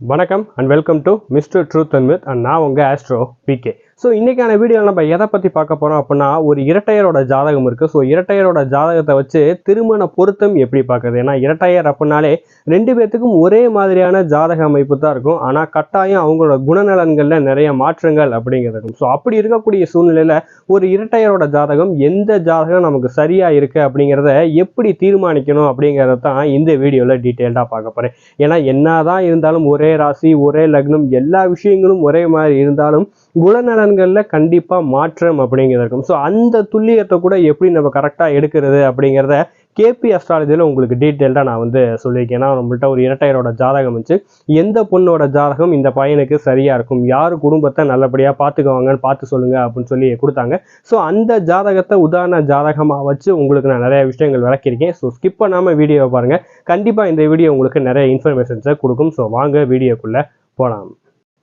வணக்கம் and welcome to mister truth and myth and நான் உங்கள் ஆஸ்ட்ரோ பிகே ஸோ இன்றைக்கான வீடியோவில் நம்ம எதை பற்றி பார்க்க போகிறோம் அப்படின்னா ஒரு இரட்டையரோட ஜாதகம் இருக்குது ஸோ இரட்டையரோட ஜாதகத்தை வச்சு திருமண பொருத்தம் எப்படி பார்க்குறது? ஏன்னா இரட்டையர் அப்படின்னாலே ரெண்டு பேர்த்துக்கும் ஒரே மாதிரியான ஜாதக அமைப்பு தான் இருக்கும். ஆனால் கட்டாயம் அவங்களோட குணநலன்களில் நிறைய மாற்றங்கள் அப்படிங்கிறது இருக்கும். ஸோ அப்படி இருக்கக்கூடிய சூழ்நிலையில் ஒரு இரட்டையரோட ஜாதகம் எந்த ஜாதகம் நமக்கு சரியாக இருக்குது அப்படிங்கிறத எப்படி தீர்மானிக்கணும் அப்படிங்கிறத தான் இந்த வீடியோவில் டீட்டெயில்டாக பார்க்க போகிறேன் ஏன்னா என்னதான் இருந்தாலும் ஒரே ராசி ஒரே லக்னம் எல்லா விஷயங்களும் ஒரே மாதிரி இருந்தாலும் குணநலன்களில் கண்டிப்பாக மாற்றம் அப்படிங்கிறது இருக்கும். ஸோ அந்த துல்லியத்தை கூட எப்படி நம்ம கரெக்டாக எடுக்கிறது அப்படிங்கிறத கேபி அஸ்ட்ராலஜியில் உங்களுக்கு டீட்டெயில்டாக நான் வந்து சொல்லியிருக்கேன். ஏன்னா நம்மள்ட்ட ஒரு இரட்டையரோட ஜாதகம் வச்சு எந்த பொண்ணோட ஜாதகம் இந்த பையனுக்கு சரியாக இருக்கும்? யார் குடும்பத்தை நல்லபடியாக பார்த்துக்குவாங்கன்னு பார்த்து சொல்லுங்கள் அப்படின்னு சொல்லி கொடுத்தாங்க. ஸோ அந்த ஜாதகத்தை உதாரண ஜாதகமாக வச்சு உங்களுக்கு நான் நிறைய விஷயங்கள் விளக்கியிருக்கேன். ஸோ ஸ்கிப் பண்ணாமல் வீடியோவை பாருங்கள் கண்டிப்பாக இந்த வீடியோ உங்களுக்கு நிறைய இன்ஃபர்மேஷன்ஸை கொடுக்கும். ஸோ வாங்க வீடியோக்குள்ளே போகலாம்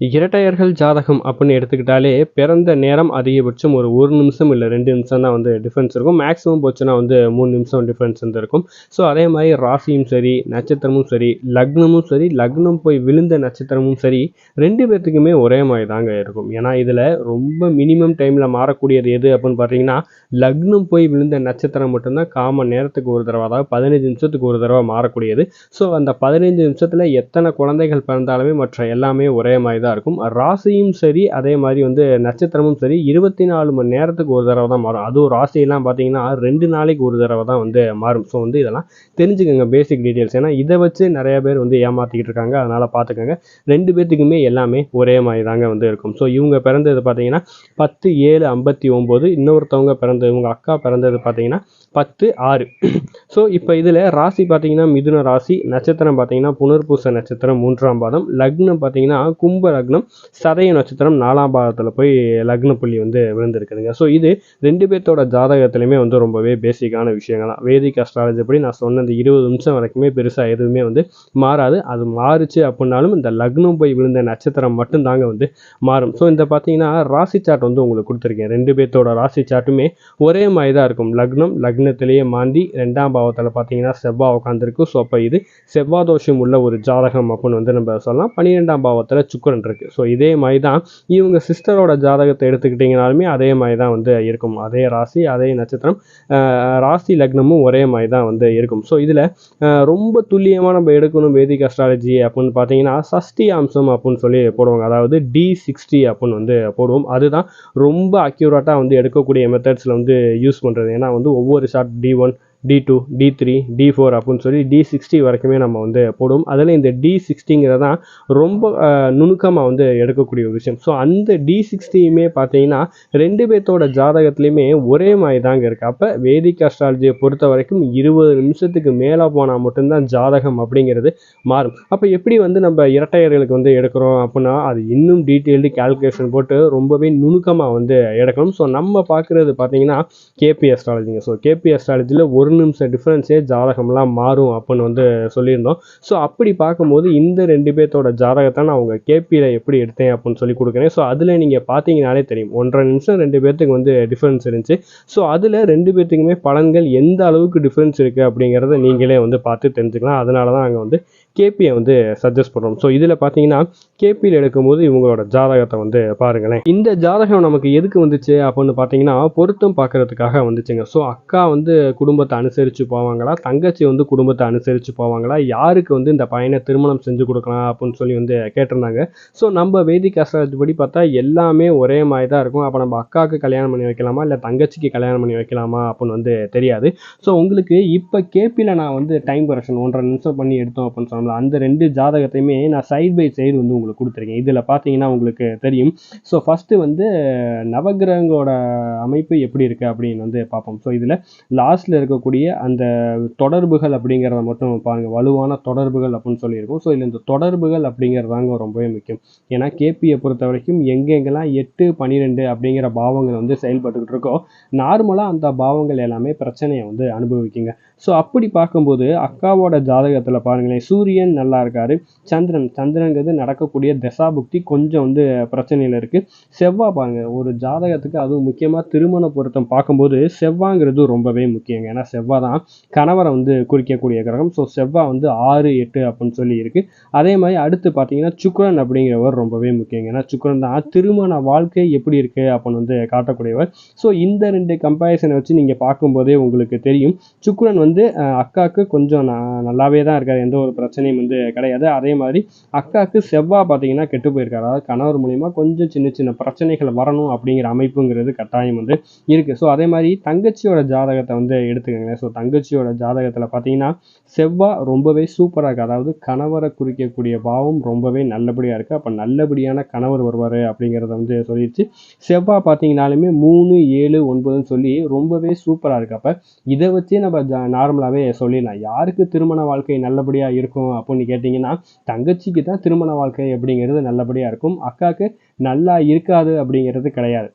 இரட்டையர்கள் ஜாதகம் அப்படின்னு எடுத்துக்கிட்டாலே பிறந்த நேரம் அதிகபட்சம் ஒரு ஒரு நிமிஷம் இல்லை ரெண்டு நிமிஷம் தான் வந்து டிஃப்ரென்ஸ் இருக்கும். மேக்ஸிமம் போச்சுன்னா வந்து மூணு நிமிஷம் டிஃப்ரென்ஸ் வந்து இருக்கும். ஸோ அதே மாதிரி ராசியும் சரி நட்சத்திரமும் சரி லக்னமும் சரி லக்னம் போய் விழுந்த நட்சத்திரமும் சரி ரெண்டு பேர்த்துக்குமே ஒரே மாதிரி தாங்க இருக்கும். ஏன்னா இதில் ரொம்ப மினிமம் டைமில் மாறக்கூடியது எது அப்படின்னு பார்த்தீங்கன்னா லக்னம் போய் விழுந்த நட்சத்திரம் மட்டும்தான் காமன் நேரத்துக்கு ஒரு தடவை அதாவது பதினஞ்சு நிமிஷத்துக்கு ஒரு தடவை மாறக்கூடியது. ஸோ அந்த பதினஞ்சு நிமிஷத்தில் எத்தனை குழந்தைகள் பிறந்தாலுமே மற்ற எல்லாமே ஒரே மாதிரி தான் இருக்கும். ராசியும் சரி அதே மாதிரி வந்து நட்சத்திரமும் சரி இருபத்தி நாலு மணி நேரத்துக்கு ஒரு தடவை தான் மாறும். அதுவும் ராசியெல்லாம் பார்த்தீங்கன்னா ரெண்டு நாளைக்கு ஒரு தடவை தான் வந்து மாறும். ஸோ வந்து இதெல்லாம் தெரிஞ்சுக்கோங்க பேசிக் டீட்டெயில்ஸ் ஏன்னா இதை வச்சு நிறைய பேர் வந்து ஏமாற்றிக்கிட்டு இருக்காங்க. அதனால் பார்த்துக்கோங்க. ரெண்டு பேர்த்துக்குமே எல்லாமே ஒரே மாதிரி தாங்க வந்து இருக்கும். ஸோ இவங்க பிறந்தது பார்த்தீங்கன்னா பத்து ஏழு ஐம்பத்தி ஒம்பது. இன்னொருத்தவங்க பிறந்தது இவங்க அக்கா பிறந்தது பார்த்தீங்கன்னா பத்து ஆறு. ஸோ இப்போ இதில் ராசி பார்த்தீங்கன்னா மிதுன ராசி. நட்சத்திரம் பார்த்தீங்கன்னா புனர்பூச நட்சத்திரம் மூன்றாம் பாதம். லக்னம் பார்த்தீங்கன்னா கும்ப லக்னம் சதய நட்சத்திரம் நாலாம் பாதத்தில் போய் லக்ன புள்ளி வந்து விழுந்திருக்குதுங்க. ஸோ இது ரெண்டு பேர்த்தோட ஜாதகத்துலையுமே வந்து ரொம்பவே பேசிக்கான விஷயங்கள் தான் வேதிக் அஸ்ட்ராலஜி படி நான் சொன்ன இந்த இருபது நிமிஷம் வரைக்குமே பெருசாக எதுவுமே வந்து மாறாது. அது மாறுச்சு அப்படின்னாலும் இந்த லக்னம் போய் விழுந்த நட்சத்திரம் மட்டும்தாங்க வந்து மாறும். ஸோ இந்த பார்த்தீங்கன்னா ராசி சாட் வந்து உங்களுக்கு கொடுத்துருக்கேன். ரெண்டு பேர்த்தோட ராசி சாட்டுமே ஒரே மாதிரி தான் இருக்கும். லக்னம் லக்னத்திலேயே மாந்தி ரெண்டாம் பாவத்தில் பார்த்தீங்கன்னா செவ்வாய் உட்காந்துருக்கு ஸோ அப்போ இது செவ்வாதோஷம் உள்ள ஒரு ஜாதகம் அப்படின்னு வந்து நம்ம சொல்லலாம். பன்னிரெண்டாம் பாவத்தில் சுக்கரன் இருக்குது ஸோ இதே மாதிரி தான் இவங்க சிஸ்டரோட ஜாதகத்தை எடுத்துக்கிட்டிங்கனாலுமே அதே மாதிரி தான் வந்து இருக்கும். அதே ராசி அதே நட்சத்திரம் ராசி லக்னமும் ஒரே மாதிரி தான் வந்து இருக்கும். ஸோ இதில் ரொம்ப துல்லியமாக நம்ம எடுக்கணும் வேதிக் அஸ்ட்ராலஜி அப்படின்னு பார்த்தீங்கன்னா சஷ்டி அம்சம் அப்படின்னு சொல்லி போடுவாங்க. அதாவது டி சிக்ஸ்டி அப்படின்னு வந்து போடுவோம். அதுதான் ரொம்ப அக்யூரேட்டாக வந்து எடுக்கக்கூடிய மெத்தட்ஸில் வந்து யூஸ் பண்ணுறது ஏன்னா வந்து ஒவ்வொரு short T one T two T three T four அப்படின்னு சொல்லி டி சிக்ஸ்டி வரைக்குமே நம்ம வந்து போடுவோம். அதில் இந்த டி சிக்ஸ்டிங்கிறது தான் ரொம்ப நுணுக்கமாக வந்து எடுக்கக்கூடிய ஒரு விஷயம். ஸோ அந்த டி சிக்ஸ்டியுமே பார்த்தீங்கன்னா ரெண்டு பேர்த்தோட ஜாதகத்துலேயுமே ஒரே மாதிரி தாங்க இருக்குது அப்போ வேதிக் அஸ்ட்ராலஜியை பொறுத்த வரைக்கும் இருபது நிமிஷத்துக்கு மேலே போனால் மட்டும்தான் ஜாதகம் அப்படிங்கிறது மாறும். அப்போ எப்படி வந்து நம்ம இரட்டையர்களுக்கு வந்து எடுக்கிறோம் அப்படின்னா அது இன்னும் டீட்டெயில்டு கால்குலேஷன் போட்டு ரொம்பவே நுணுக்கமாக வந்து எடுக்கணும். ஸோ நம்ம பார்க்குறது பார்த்தீங்கன்னா கேபி அஸ்ட்ராலஜிங்க ஸோ கேபி அஸ்ட்ராலஜியில் ஒரு நிமிஷம் டிஃப்ரென்ஸே ஜாதகம்லாம் மாறும் அப்படின்னு வந்து சொல்லியிருந்தோம். ஸோ அப்படி பார்க்கும்போது இந்த ரெண்டு பேர்த்தோட ஜாதகத்தை நான் உங்கள் கேபியில் எப்படி எடுத்தேன் அப்படின்னு சொல்லி கொடுக்குறேன். ஸோ அதில் நீங்கள் பார்த்தீங்கனாலே தெரியும். ஒன்றரை நிமிஷம் ரெண்டு பேர்த்துக்கு வந்து டிஃப்ரென்ஸ் இருந்துச்சு. ஸோ அதில் ரெண்டு பேர்த்துக்குமே பலன்கள் எந்த அளவுக்கு டிஃப்ரென்ஸ் இருக்குது அப்படிங்கிறத நீங்களே வந்து பார்த்து தெரிஞ்சுக்கலாம். அதனால தான் நாங்கள் வந்து கேபியை வந்து சஜஸ்ட் பண்ணுறோம். ஸோ இதில் பார்த்தீங்கன்னா கேபியில் எடுக்கும்போது இவங்களோட ஜாதகத்தை வந்து பாருங்களேன். இந்த ஜாதகம் நமக்கு எதுக்கு வந்துச்சு அப்படின்னு பார்த்தீங்கன்னா பொருத்தம் பார்க்கறதுக்காக வந்துச்சுங்க. ஸோ அக்கா வந்து குடும்பத்தை அனுசரித்து போவாங்களா? தங்கச்சி வந்து குடும்பத்தை அனுசரித்து போவாங்களா? யாருக்கு வந்து இந்த பையனை திருமணம் செஞ்சு கொடுக்கலாம் அப்படின்னு சொல்லி வந்து கேட்டிருந்தாங்க. ஸோ நம்ம வேதிக் அஸ்ட்ராலஜி படி பார்த்தா எல்லாமே ஒரே மாதிரி தான் இருக்கும். அப்போ நம்ம அக்காவுக்கு கல்யாணம் பண்ணி வைக்கலாமா? இல்லை தங்கச்சிக்கு கல்யாணம் பண்ணி வைக்கலாமா? அப்படின்னு வந்து தெரியாது. ஸோ உங்களுக்கு இப்போ கேபியில் நான் வந்து டைம் கரெக்ஷன் ஒன்றரை நிமிஷம் பண்ணி எடுத்தோம் அப்படின்னு சொன்னோம்ல அந்த ரெண்டு ஜாதகத்தையுமே நான் சைட் பை சைடு வந்து உங்களுக்கு கொடுத்துருக்கேன். இதில் பார்த்தீங்கன்னா உங்களுக்கு தெரியும். ஸோ ஃபஸ்ட்டு வந்து நவகிரகங்களோட அமைப்பு எப்படி இருக்குது அப்படின்னு வந்து பார்ப்போம். ஸோ இதில் லாஸ்ட்டில் இருக்கக்கூடிய அந்த தொடர்புகள் அப்படிங்கிறத மட்டும் பாருங்கள் வலுவான தொடர்புகள் அப்படின்னு சொல்லியிருக்கோம். ஸோ இதில் இந்த தொடர்புகள் அப்படிங்கிறதாங்க ரொம்பவே முக்கியம். ஏன்னா கேபியை பொறுத்த வரைக்கும் எங்கெங்கெல்லாம் எட்டு பன்னிரெண்டு அப்படிங்கிற பாவங்கள் வந்து செயல்பட்டுக்கிட்டு இருக்கோ நார்மலாக அந்த பாவங்கள் எல்லாமே பிரச்சனையை வந்து அனுபவிக்குங்க. ஸோ அப்படி பார்க்கும்போது அக்காவோட ஜாதகத்தில் பாருங்களேன். சூரிய சூரியன் நல்லா இருக்காரு. சந்திரன் சந்திரங்கிறது நடக்கக்கூடிய தசாபுக்தி கொஞ்சம் வந்து பிரச்சனையில் இருக்குது செவ்வாய் பாருங்க ஒரு ஜாதகத்துக்கு அதுவும் முக்கியமாக திருமண பொருத்தம் பார்க்கும்போது செவ்வாங்கிறது ரொம்பவே முக்கியங்க. ஏன்னா செவ்வாய் தான் கணவரை வந்து குறிக்கக்கூடிய கிரகம். ஸோ செவ்வாய் வந்து ஆறு எட்டு அப்படின்னு சொல்லி இருக்கு. அதே மாதிரி அடுத்து பார்த்தீங்கன்னா சுக்கிரன் அப்படிங்கிறவர் ரொம்பவே முக்கியங்க. ஏன்னா சுக்கிரன் தான் திருமண வாழ்க்கை எப்படி இருக்கு அப்படின்னு வந்து காட்டக்கூடியவர். ஸோ இந்த ரெண்டு கம்பேரிசனை வச்சு நீங்கள் பார்க்கும்போதே உங்களுக்கு தெரியும். சுக்கிரன் வந்து அக்காவுக்கு கொஞ்சம் நல்லாவே தான் இருக்காரு. எந்த ஒரு பிரச்சனையும் வந்து கிடையாது. அதே மாதிரி அக்காவுக்கு செவ்வாய் பார்த்தீங்கன்னா கெட்டு போயிருக்காரு. அதாவது கணவர் மூலிமா கொஞ்சம் சின்ன சின்ன பிரச்சனைகள் வரணும் அப்படிங்கிற அமைப்புங்கிறது கட்டாயம் வந்து இருக்கு. ஸோ அதே மாதிரி தங்கச்சியோட ஜாதகத்தை வந்து எடுத்துக்கோங்களேன். ஸோ தங்கச்சியோட ஜாதகத்தில் பார்த்தீங்கன்னா செவ்வாய் ரொம்பவே சூப்பராக இருக்குது அதாவது கணவரை குறிக்கக்கூடிய பாவம் ரொம்பவே நல்லபடியாக இருக்குது அப்போ நல்லபடியான கணவர் வருவார் அப்படிங்கிறத வந்து சொல்லிடுச்சு செவ்வாய் பார்த்தீங்கனாலுமே மூணு ஏழு ஒன்பதுன்னு சொல்லி ரொம்பவே சூப்பராக இருக்கு. அப்போ இதை வச்சே நம்ம நார்மலாகவே சொல்லிடலாம். யாருக்கு திருமண வாழ்க்கை நல்லபடியாக இருக்கும் அப்படின்னு கேட்டிங்கன்னா தங்கச்சிக்கு தான் திருமண வாழ்க்கை அப்படிங்கிறது நல்லபடியாக இருக்கும். அக்காவுக்கு நல்லா இருக்காது அப்படிங்கிறது கிடையாது.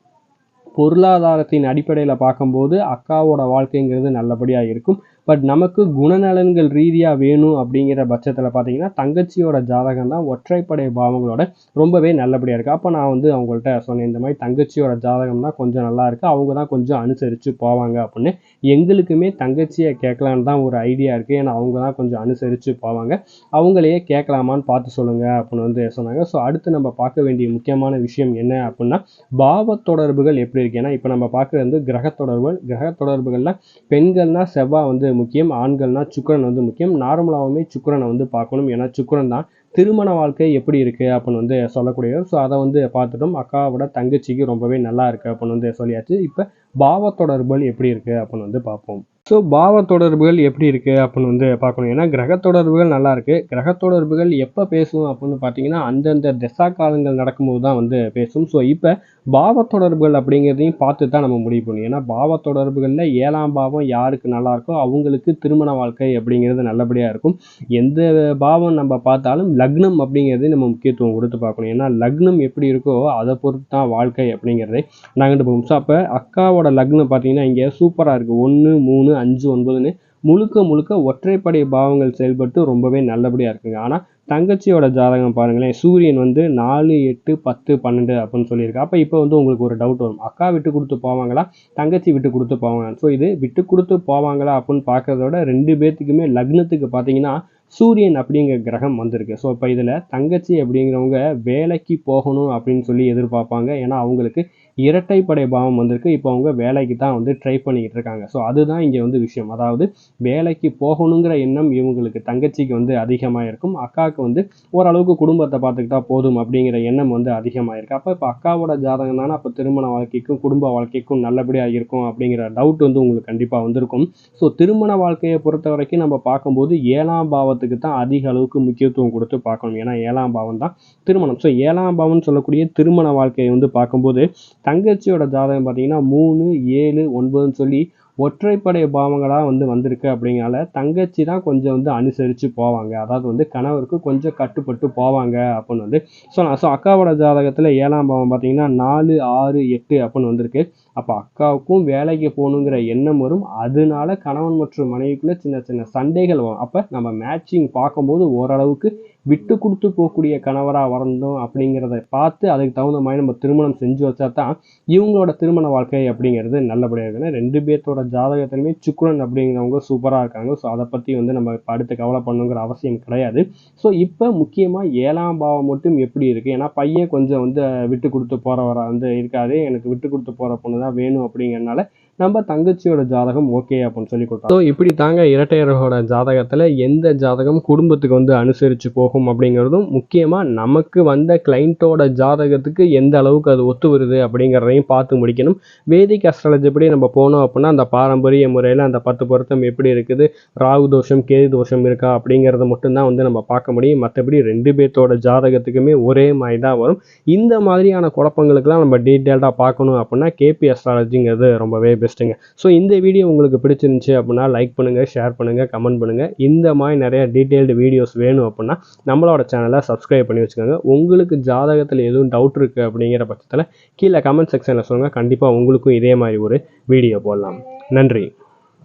பொருளாதாரத்தின் அடிப்படையில் பார்க்கும்போது அக்காவோட வாழ்க்கைங்கிறது நல்லபடியாக இருக்கும். பட் நமக்கு குணநலன்கள் ரீதியாக வேணும் அப்படிங்கிற பட்சத்தில் பார்த்தீங்கன்னா தங்கச்சியோட ஜாதகம் தான் ஒற்றைப்படை பாவங்களோட ரொம்பவே நல்லபடியாக இருக்குது அப்போ நான் வந்து அவங்கள்ட்ட சொன்னேன் இந்த மாதிரி தங்கச்சியோட ஜாதகம் தான் கொஞ்சம் நல்லா இருக்குது அவங்க தான் கொஞ்சம் அனுசரித்து போவாங்க அப்படின்னு. எங்களுக்குமே தங்கச்சியை கேட்கலான்னு தான் ஒரு ஐடியா இருக்குது ஏன்னா அவங்க தான் கொஞ்சம் அனுசரித்து போவாங்க. அவங்களையே கேட்கலாமான்னு பார்த்து சொல்லுங்க அப்படின்னு வந்து சொன்னாங்க. ஸோ அடுத்து நம்ம பார்க்க வேண்டிய முக்கியமான விஷயம் என்ன அப்படின்னா பாவ தொடர்புகள் எப்படி இருக்கு? ஏன்னா இப்போ நம்ம பார்க்குறது வந்து கிரக தொடர்புகள். கிரக தொடர்புகளில் பெண்கள்னால் செவ்வாய் வந்து முக்கியம் ஆண்கள்னா சுக்கரன் வந்து முக்கியம். நார்மலாகவுமே சுக்கரனை வந்து பார்க்கணும். ஏன்னா சுக்கிரன் தான் திருமண வாழ்க்கை எப்படி இருக்கு அப்படின்னு வந்து சொல்லக்கூடியவர். ஸோ அதை வந்து பார்த்துட்டோம். அக்காவோட தங்கச்சிக்கு ரொம்பவே நல்லா இருக்கு அப்படின்னு வந்து சொல்லியாச்சு. இப்போ பாவ தொடர்புகள் எப்படி இருக்கு அப்படின்னு வந்து பார்ப்போம். ஸோ பாவ தொடர்புகள் எப்படி இருக்குது அப்படின்னு வந்து பார்க்கணும். ஏன்னா கிரக தொடர்புகள் நல்லா இருக்குது கிரக தொடர்புகள் எப்போ பேசும் அப்படின்னு பார்த்தீங்கன்னா அந்தந்த திசா காலங்கள் நடக்கும்போது தான் வந்து பேசும். ஸோ இப்போ பாவ தொடர்புகள் அப்படிங்கிறதையும் பார்த்து தான் நம்ம முடிவு பண்ணணும். ஏன்னா பாவ தொடர்புகளில் ஏழாம் பாவம் யாருக்கு நல்லா இருக்கோ அவங்களுக்கு திருமண வாழ்க்கை அப்படிங்கிறது நல்லபடியாக இருக்கும். எந்த பாவம் நம்ம பார்த்தாலும் லக்னம் அப்படிங்கிறது நம்ம முக்கியத்துவம் கொடுத்து பார்க்கணும். ஏன்னா லக்னம் எப்படி இருக்கோ அதை பொறுத்து தான் வாழ்க்கை அப்படிங்கிறதே நாங்கள் போவோம் ஸோ அப்போ அக்காவோட லக்னம் பார்த்தீங்கன்னா இங்கே சூப்பராக இருக்குது ஒன்று மூணு அஞ்சு ஒன்பதுன்னு முழுக்க முழுக்க ஒற்றைப்படை பாவங்கள் செயல்பட்டு ரொம்பவே நல்லபடியாக இருக்குங்க. ஆனால் தங்கச்சியோட ஜாதகம் பாருங்களேன். சூரியன் வந்து நாலு எட்டு பத்து பன்னெண்டு அப்படின்னு சொல்லியிருக்கு. அப்போ இப்போ வந்து உங்களுக்கு ஒரு டவுட் வரும். அக்கா விட்டு கொடுத்து போவாங்களா? தங்கச்சி விட்டு கொடுத்து போவாங்களா? ஸோ இது விட்டு கொடுத்து போவாங்களா அப்படின்னு பார்க்கறத விட ரெண்டு பேர்த்துக்குமே லக்னத்துக்கு பார்த்தீங்கன்னா சூரியன் அப்படிங்கிற கிரகம் வந்திருக்கு. ஸோ இப்போ இதில் தங்கச்சி அப்படிங்கிறவங்க வேலைக்கு போகணும் அப்படின்னு சொல்லி எதிர்பார்ப்பாங்க. ஏன்னா அவங்களுக்கு இரட்டைப்படை பாவம் வந்திருக்கு. இப்போ அவங்க வேலைக்கு தான் வந்து ட்ரை பண்ணிக்கிட்டு இருக்காங்க. ஸோ அதுதான் இங்கே வந்து விஷயம். அதாவது வேலைக்கு போகணுங்கிற எண்ணம் இவங்களுக்கு தங்கச்சிக்கு வந்து அதிகமாக இருக்கும் அக்காவுக்கு வந்து ஓரளவுக்கு குடும்பத்தை பார்த்துக்கிட்டா போதும் அப்படிங்கிற எண்ணம் வந்து அதிகமாக இருக்கு அப்போ இப்போ அக்காவோட ஜாதகம் தானே? அப்போ திருமண வாழ்க்கைக்கும் குடும்ப வாழ்க்கைக்கும் நல்லபடியாக இருக்கும் அப்படிங்கிற டவுட் வந்து உங்களுக்கு கண்டிப்பாக வந்திருக்கும். ஸோ திருமண வாழ்க்கையை பொறுத்த வரைக்கும் நம்ம பார்க்கும்போது ஏழாம் பாவத்துக்கு தான் அதிக அளவுக்கு முக்கியத்துவம் கொடுத்து பார்க்கணும். ஏன்னா ஏழாம் பாவம் தான் திருமணம். ஸோ ஏழாம் பாவம்னு சொல்லக்கூடிய திருமண வாழ்க்கையை வந்து பார்க்கும்போது தங்கச்சியோட ஜாதகம் பார்த்தீங்கன்னா மூணு ஏழு ஒன்பதுன்னு சொல்லி ஒற்றைப்படை பாவங்களாக வந்து வந்திருக்கு அப்படிங்கிறனால தங்கச்சி தான் கொஞ்சம் வந்து அனுசரித்து போவாங்க. அதாவது வந்து கணவருக்கு கொஞ்சம் கட்டுப்பட்டு போவாங்க அப்படின்னு வந்து சொன்னா ஸோ அக்காவோட ஜாதகத்தில் ஏழாம் பாவம் பார்த்தீங்கன்னா நாலு ஆறு எட்டு அப்படின்னு வந்திருக்கு. அப்போ அக்காவுக்கும் வேலைக்கு போகணுங்கிற எண்ணம் வரும். அதனால கணவன் மற்றும் மனைவிக்குள்ளே சின்ன சின்ன சண்டைகள் வரும். அப்போ நம்ம மேட்சிங் பார்க்கும்போது ஓரளவுக்கு விட்டு கொடுத்து போகக்கூடிய கணவராக வரணும் அப்படிங்கிறத பார்த்து அதுக்கு தகுந்த மாதிரி நம்ம திருமணம் செஞ்சு வச்சா தான் இவங்களோட திருமண வாழ்க்கை அப்படிங்கிறது நல்லபடியாக இருக்குன்னு ரெண்டு பேர்த்தோட ஜாதகத்திலுமே சுக்குரன் அப்படிங்கிறவங்க சூப்பராக இருக்காங்க. ஸோ அதை பற்றி வந்து நம்ம இப்போ அடுத்து கவலை பண்ணுங்கிற அவசியம் கிடையாது. ஸோ இப்போ முக்கியமாக ஏழாம் பாவம் மட்டும் எப்படி இருக்குது ஏன்னா பையன் கொஞ்சம் வந்து விட்டு கொடுத்து போகிறவராக வந்து இருக்காது எனக்கு விட்டு கொடுத்து போகிற பொண்ணு தான் வேணும் அப்படிங்கிறனால நம்ம தங்கச்சியோட ஜாதகம் ஓகே அப்படின்னு சொல்லி கொடுத்தோம் ஸோ இப்படி தாங்க இரட்டையரோட ஜாதகத்தில் எந்த ஜாதகம் குடும்பத்துக்கு வந்து அனுசரித்து போகும் அப்படிங்கிறதும் முக்கியமாக நமக்கு வந்த கிளைண்ட்டோட ஜாதகத்துக்கு எந்த அளவுக்கு அது ஒத்து வருது அப்படிங்கிறதையும் பார்த்து முடிக்கணும். வேதிக் அஸ்ட்ராலஜி படி நம்ம போனோம் அப்படின்னா அந்த பாரம்பரிய முறையில் அந்த பத்து பொருத்தம் எப்படி இருக்குது ராகு தோஷம் கேது தோஷம் இருக்கா அப்படிங்கிறத மட்டும்தான் வந்து நம்ம பார்க்க முடியும். மற்றபடி ரெண்டு பேர்த்தோட ஜாதகத்துக்குமே ஒரே மாதிரி தான் வரும். இந்த மாதிரியான குழப்பங்களுக்கெல்லாம் நம்ம டீட்டெயில்டாக பார்க்கணும் அப்படின்னா கேபி அஸ்ட்ராலஜிங்கிறது ரொம்பவே பெஸ்ட்டுங்க ஸோ இந்த வீடியோ உங்களுக்கு பிடிச்சிருந்துச்சு அப்படின்னா லைக் பண்ணுங்கள் ஷேர் பண்ணுங்கள் கமெண்ட் பண்ணுங்கள் இந்த மாதிரி நிறைய டீட்டெயில்டு வீடியோஸ் வேணும் அப்படின்னா நம்மளோட சேனலை சப்ஸ்கிரைப் பண்ணி வச்சுக்கோங்க. உங்களுக்கு ஜாதகத்தில் எதுவும் டவுட் இருக்குது அப்படிங்கிற பட்சத்தில் கீழே கமெண்ட் செக்ஷனில் சொல்லுங்கள் கண்டிப்பாக உங்களுக்கும் இதே மாதிரி ஒரு வீடியோ போடலாம். நன்றி.